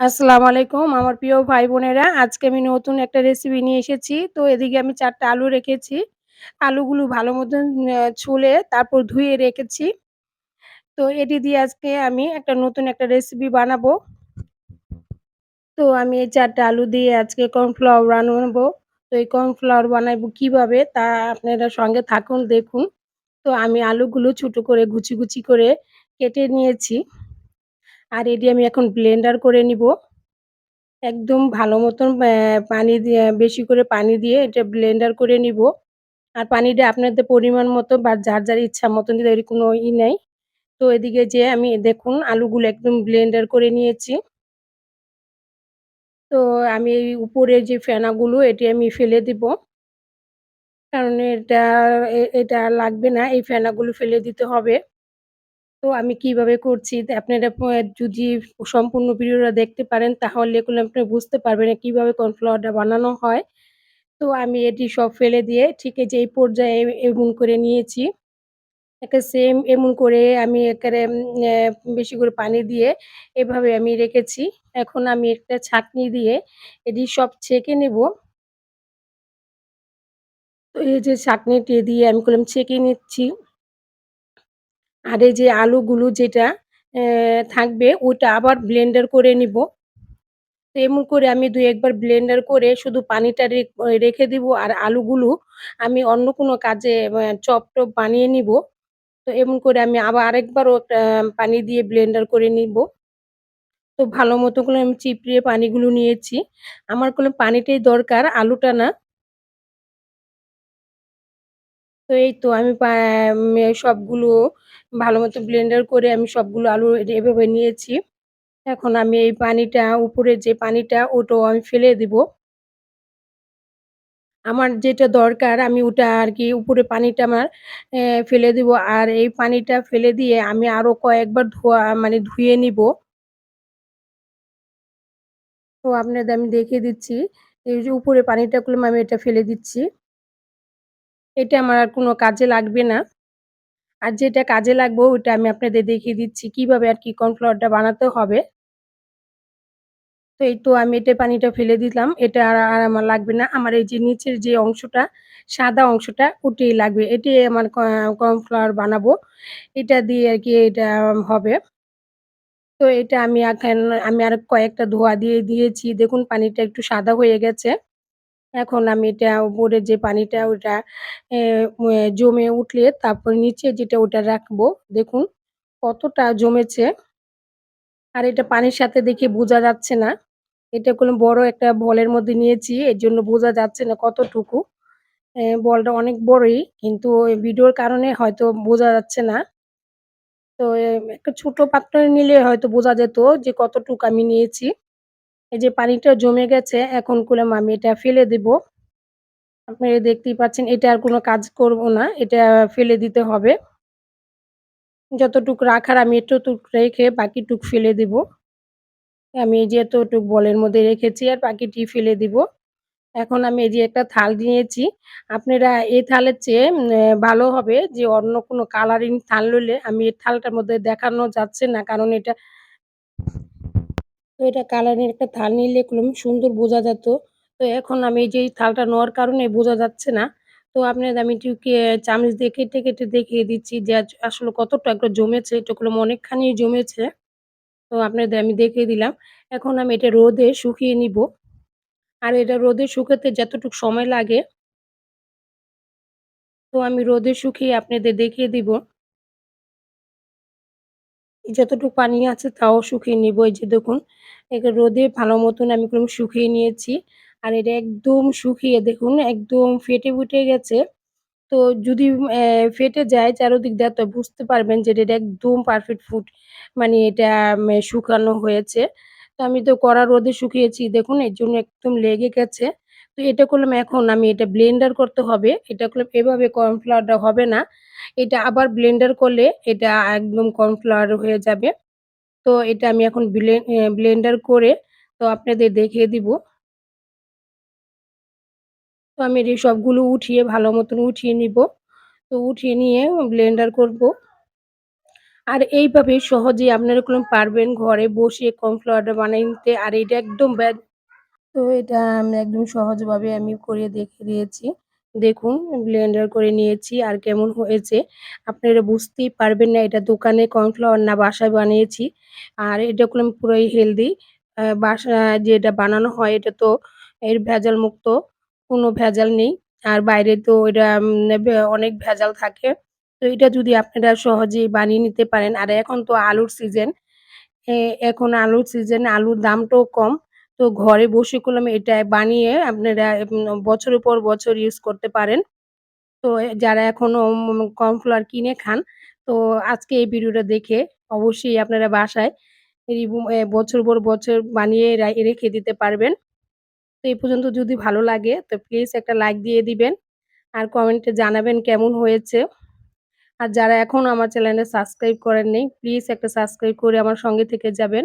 আসসালামু আলাইকুম আমার প্রিয় ভাই বোনেরা আজকে আমি নতুন একটা রেসিপি নিয়ে এসেছি তো এদিকে আমি ৪ টা আলু রেখেছি। আলুগুলো ভালো মতন ছুলে তারপর ধুয়ে রেখেছি। তো এটি দিয়ে আজকে আমি একটা নতুন একটা রেসিপি বানাবো। তো আমি এই ৪ টা আলু দিয়ে আজকে কর্নফ্লাওয়ার বানাবো। তো এই কর্নফ্লাওয়ার বানাবো কীভাবে তা আপনারা সঙ্গে থাকুন, দেখুন। তো আমি আলুগুলো ছোট করে গুচি গুচি করে কেটে নিয়েছি। আর এটি আমি এখন ব্লেন্ডার করে নিব একদম ভালো মতন পানি দিয়ে বেশি করে পানি দিয়ে এটা ব্লেন্ডার করে নিব আর পানিটা আপনাদের পরিমাণ মতো বা যার, যার ইচ্ছা মতন এর কোনো ই নাই। তো এদিকে যেয়ে আমি দেখুন আলুগুলো একদম ব্লেন্ডার করে নিয়েছি। তো আমি এই উপরের যে ফেনাগুলো এটি আমি ফেলে দিব। কারণ এটা এটা লাগবে না। এই ফেনাগুলো ফেলে দিতে হবে। তো আমি কীভাবে করছি আপনারা যদি সম্পূর্ণ ভিডিওটা দেখতে পারেন, তাহলে এগুলো আপনি বুঝতে পারবেন কীভাবে কর্নফ্লাওয়ারটা বানানো হয়। তো আমি এটি সব ফেলে দিয়ে ঠিক যে এই পর্যায়ে এমন করে নিয়েছি। একে সেম এমন করে আমি একেবারে বেশি করে পানি দিয়ে এভাবে আমি রেখেছি। এখন আমি একটা ছাঁকনি দিয়ে এটি সব ছেঁকে নেব। তো এই যে ছাঁকনিটি দিয়ে আমি করলাম ছেঁকে নিচ্ছি। আর এই যে আলুগুলো যেটা থাকবে ওটা আবার ব্লেন্ডার করে নিব তো এমন করে আমি ২-১ ব্লেন্ডার করে শুধু পানিটা রেখ দিব আর আলুগুলো আমি অন্য কোনো কাজে অ্যা চপ-টপ বানিয়ে নিবো। তো এমন করে আমি আবার আরেকবারও পানি দিয়ে ব্লেন্ডার করে নিব তো ভালো মতো করে আমি চিপড়িয়ে পানিগুলো নিয়েছি। আমার কোনো পানিটাই দরকার, আলুটা না। তো এই তো আমি সবগুলো ভালো মতো ব্লেন্ডার করে আমি সবগুলো আলু এভাবে নিয়েছি। এখন আমি এই পানিটা, উপরে যে পানিটা, ওটাও আমি ফেলে দিব। আমার যেটা দরকার, আমি ওটা আর কি উপরে পানিটা আমার ফেলে দিব। আর এই পানিটা ফেলে দিয়ে আমি আরও কয়েকবার ধোয়া মানে ধুয়ে নিবো। তো আপনাদের আমি দেখিয়ে দিচ্ছি। এই যে উপরে পানিটা করলাম আমি এটা ফেলে দিচ্ছি। এটা আমার আর কোনো কাজে লাগবে না। আর যেটা কাজে লাগবে ওইটা আমি আপনাদের দেখিয়ে দিচ্ছি কীভাবে আরকি কর্নফ্লাওয়ারটা বানাতে হবে। তো এই তো আমি এটা পানিটা ফেলে দিলাম। এটা আর আর আমার লাগবে না। আমার এই যে নিচের যে অংশটা, সাদা অংশটা ওটাই লাগবে। এটাই আমার ক কর্নফ্লাওয়ার বানাবো। এটা দিয়ে আর কি এটা হবে। তো এটা আমি এখন আমি আর কয়েকটা ধোয়া দিয়ে দিয়েছি। দেখুন পানিটা একটু সাদা হয়ে গেছে। এখন আমি এটা উপরে যে পানিটা ওটা জমে উঠলে তারপর নিচে যেটা ওটা রাখব। দেখুন কতটা জমেছে। আর এটা পানির সাথে দেখে বোঝা যাচ্ছে না। এটা কোনো বড় একটা বলের মধ্যে নিয়েছি। এর জন্য বোঝা যাচ্ছে না কতটুকু। বলটা অনেক বড়ই। কিন্তু ভিডিওর কারণে হয়তো বোঝা যাচ্ছে না। তো একটা ছোট পাত্র নিলে হয়তো বোঝা যেত যে কতটুকু আমি নিয়েছি। এই যে পানিটা জমে গেছে, এখন করলাম আমি এটা ফেলে দিব। আপনারা দেখতেই পাচ্ছেন, এটা আর কোনো কাজ করব না। এটা ফেলে দিতে হবে। যতটুক রাখার আমি এতটুক রেখে বাকিটুক ফেলে দিব। আমি এই যে এতটুক বলের মধ্যে রেখেছি আর বাকিটি ফেলে দিব। এখন আমি এই যে একটা থাল নিয়েছি। আপনারা এই থালের চেয়ে ভালো হবে যে অন্য কোনো কালারিং থাল লইলে আমি এই থালটার মধ্যে দেখানো যাচ্ছে না। কারণ এটা তো এটা কালারিং একটা থাল নিলে এরকম সুন্দর বোঝা যেত। তো এখন আমি এই যে থালটা নেওয়ার কারণে বোঝা যাচ্ছে না। তো আপনাদের আমি একটু কে চামচ দিয়ে কেটে, কেটে দেখিয়ে দিচ্ছি যে আসলে কতটা একটা জমেছে। এটা করলাম অনেকখানি জমেছে। তো আপনাদের আমি দেখিয়ে দিলাম। এখন আমি এটা রোদে শুকিয়ে নিব আর এটা রোদে শুকাতে যতটুক সময় লাগে তো আমি রোদে শুকিয়ে আপনাদের দেখিয়ে দিব। যতটুক পানি আছে তাও শুকিয়ে নিব এই যে দেখুন, একে রোদে ভালো মতন আমি এরকম শুকিয়ে নিয়েছি। আর এটা একদম শুকিয়ে, দেখুন, একদম ফেটে ফুটে গেছে। তো যদি ফেটে যায় চারোদিক দিয়ে, তো বুঝতে পারবেন যে এটা একদম পারফেক্ট ফুড মানে এটা শুকানো হয়েছে। তো আমি তো কড়া রোদে শুকিয়েছি, দেখুন, এর জন্য একদম লেগে গেছে। তো এটা করলাম এখন, আমি এটা ব্লেন্ডার করতে হবে। এটা করলাম, এভাবে কর্নফ্লাওয়ারটা হবে না। এটা আবার ব্লেন্ডার করলে এটা একদম কর্নফ্লাওয়ার হয়ে যাবে। তো এটা আমি এখন ব্লে ব্লেন্ডার করে তো আপনাদের দেখিয়ে দিব। তো আমি এটি সবগুলো উঠিয়ে ভালো মতন উঠিয়ে নিবো। তো উঠিয়ে নিয়ে ব্লেন্ডার করব। আর এইভাবে সহজেই আপনারা এরকম পারবেন ঘরে বসে কর্নফ্লাওয়ারটা বানিয়ে নিতে। আর এটা একদম তো এটা আমি একদম সহজভাবে আমি করে দেখিয়ে দিয়েছি। দেখুন ব্লেন্ডার করে নিয়েছি আর কেমন হয়েছে। আপনারা বুঝতেই পারবেন না এটা দোকানে কর্নফ্লাওয়ার না বাসায় বানিয়েছি। আর এটা করলাম পুরোই হেলদি। আ বাসায় যেটা বানানো হয় এটা তো এর ভেজাল মুক্ত। কোনো ভেজাল নেই। আর বাইরে তো এটা অনেক ভেজাল থাকে। তো এটা যদি আপনারা সহজেই বানিয়ে নিতে পারেন আর এখন তো আলুর সিজন। এখন আলুর সিজন আলুর দামটাও কম। তো ঘরে বসে করলাম এটা বানিয়ে আপনারা বছরের পর বছর ইউজ করতে পারেন। তো যারা এখনও কর্নফ্লাওয়ার কিনে খান, তো আজকে এই ভিডিওটা দেখে অবশ্যই আপনারা বাসায় বছর পর বছর বানিয়ে রেখে দিতে পারবেন। তো এই পর্যন্ত যদি ভালো লাগে তো প্লিজ একটা লাইক দিয়ে দিবেন। আর কমেন্টে জানাবেন কেমন হয়েছে। আর যারা এখনও আমার চ্যানেলে সাবস্ক্রাইব করেন নাই, প্লিজ একটা সাবস্ক্রাইব করে আমার সঙ্গে থেকে যাবেন।